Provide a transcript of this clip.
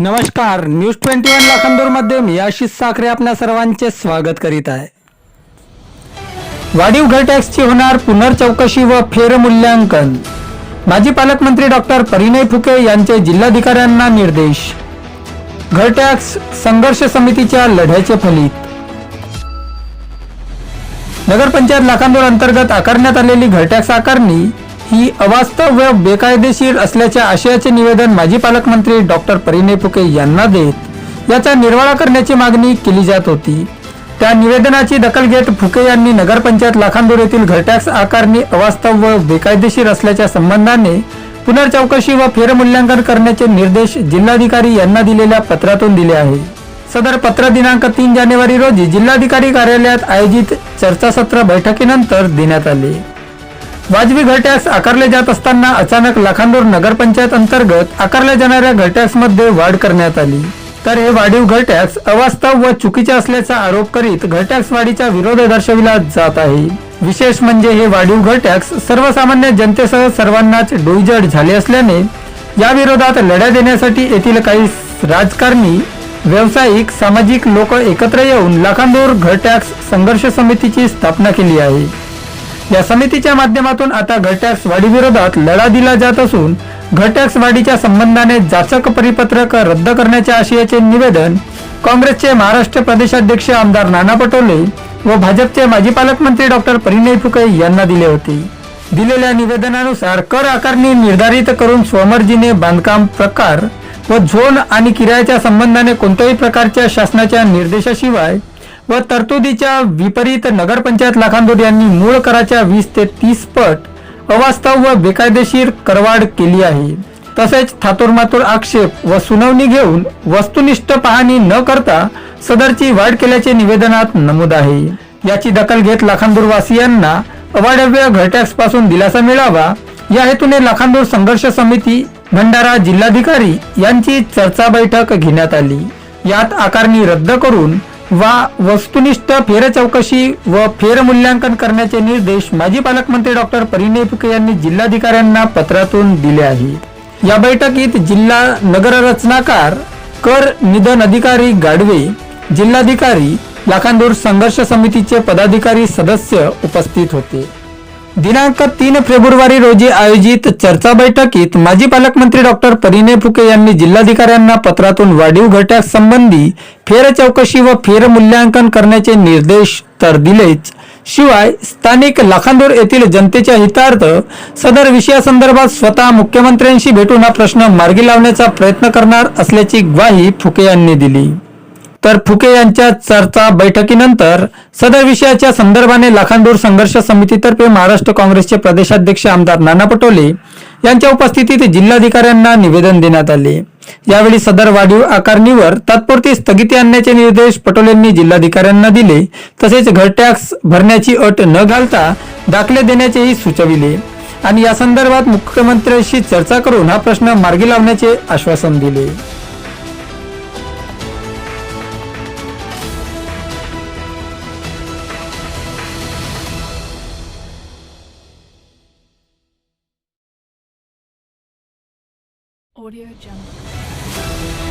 नमस्कार news twenty one लाखांदूरमध्ये मी आशिष साखरे आपल्या सर्वांचे स्वागत करीत आहे. वाढीव घरटॅक्सची होणार पुनर्चौकशी व फेरमूल्यांकन. माजी पालकमंत्री डॉक्टर परिणय फुके यांचे जिल्हाधिकाऱ्यांना निर्देश. घर टॅक्स संघर्ष समितीच्या लढ्याचे फलित. नगरपंचायत लाखांदूर अंतर्गत आकारण्यात आलेली घरटॅक्स आकारणी ही अवास्तव व बेकायदेशीर असल्याच्या आशयाचे निवेदन माजी पालकमंत्री डॉक्टर परिणय फुके यांना देत याचा निर्वाळा करण्याची मागणी केली जात होती. त्या निवेदनाची दखल घेत फुके यांनी नगरपंचायत लाखांदूर येथील घरटॅक्स आकारणी अवास्तव व बेकायदेशीर असल्याच्या संबंधाने पुनर्चौकशी व फेरमूल्यांकन करण्याचे निर्देश जिल्हाधिकारी यांना दिलेल्या पत्रातून दिले आहे. सदर पत्र दिनांक तीन जानेवारी रोजी जिल्हाधिकारी कार्यालयात आयोजित चर्चासत्र बैठकीनंतर देण्यात आले. वाजवी घर टॅक्स आकारले जात असताना अचानक लाखांदूर नगरपंचायत अंतर्गत आकारल्या जाणाऱ्या घरट्यासमध्ये वाढ करण्यात आली. तर हे वाढीव घर टॅक्स अवास्तव व चुकीचे असल्याचा आरोप करीत घरटॅक्स वाढीचा विरोध दर्शविला जात आहे. विशेष म्हणजे हे वाढीव घर टॅक्स सर्वसामान्य जनतेसह सर्वांनाच डोईजड झाले असल्याने या विरोधात लढ्या देण्यासाठी येथील काही राजकारणी व्यावसायिक सामाजिक लोक एकत्र येऊन लाखांदूर घर टॅक्स संघर्ष समितीची स्थापना केली आहे. या समितीच्या माध्यमातून आता घटॅक्स वाढीविरोधात लढा दिला जात असून घटॅक्स वाढीच्या संबंधाने जाचक परिपत्रक रद्द करण्याच्या आशयाचे निवेदन काँग्रेसचे महाराष्ट्र प्रदेशाध्यक्ष आमदार नाना पटोले व भाजपचे माजी पालकमंत्री डॉक्टर परिणय फुके यांना दिले होते. दिलेल्या निवेदनानुसार कर आकारणी निर्धारित करून स्वमर्जीने बांधकाम प्रकार व झोन आणि किरायाच्या संबंधाने कोणत्याही प्रकारच्या शासनाच्या निर्देशाशिवाय व तरतुदीच्या विपरीत नगरपंचायत लाखांदूर यांनी मूळ कराच्या वीस ते तीस पट अवास्तव व बेकायदेशीर करवाढ केली आहे. तसेच थातुरमातुर आक्षेप व सुनावणी घेऊन वस्तुनिष्ठ पाहणी न करता सदरची वाढ केल्याचे निवेदनात नमूद आहे. याची दखल घेत लाखांदूर वासियांना अवाढव्य घरटॅक्सपासून दिलासा मिळावा या हेतूने लाखांदूर संघर्ष समिती भंडारा जिल्हाधिकारी यांची चर्चा बैठक घेण्यात आली. यात आकारणी रद्द करून वा वस्तुनिष्ठ फेरचौकशी व फेरमूल्यांकन करण्याचे निर्देश माजी पालकमंत्री डॉक्टर परिणय फुके यांनी जिल्हाधिकाऱ्यांना पत्रातून दिले आहे. या बैठकीत जिल्हा नगररचनाकार कर निधन अधिकारी गाडवे जिल्हाधिकारी लाखांदूर संघर्ष समितीचे पदाधिकारी सदस्य उपस्थित होते. दिनांक तीन फेब्रुवारी रोजी आयोजित चर्चा बैठकीत माजी पालकमंत्री डॉक्टर परिणय फुके यांनी जिल्हाधिकाऱ्यांना पत्रातून वाढीव घटक फेरचौकशी व फेरमूल्यांकन करण्याचे निर्देश तर दिलेच. शिवाय स्थानिक लाखांदूर येथील जनतेच्या हितार्थ सदर विषयासंदर्भात स्वतः मुख्यमंत्र्यांशी भेटून हा प्रश्न मार्गी लावण्याचा प्रयत्न करणार असल्याची ग्वाही फुके यांनी दिली. तर फुके यांच्या चर्चा बैठकीनंतर सदर विषयाच्या संदर्भाने लाखांदूर संघर्ष समितीतर्फे महाराष्ट्र काँग्रेसचे प्रदेशाध्यक्ष आमदार नाना पटोले यांच्या उपस्थितीत जिल्हाधिकाऱ्यांना निवेदन देण्यात आले. यावेळी सदर वाढीव आकारणीवर तात्पुरती स्थगिती आणण्याचे निर्देश पटोलेंनी जिल्हाधिकाऱ्यांना दिले तसेच घर टॅक्स भरण्याची अट न घालता दाखले देण्याचेही सुचविले. आणि या संदर्भात मुख्यमंत्र्यांशी चर्चा करून हा प्रश्न मार्गी लावण्याचे आश्वासन दिले. Audio Jungle.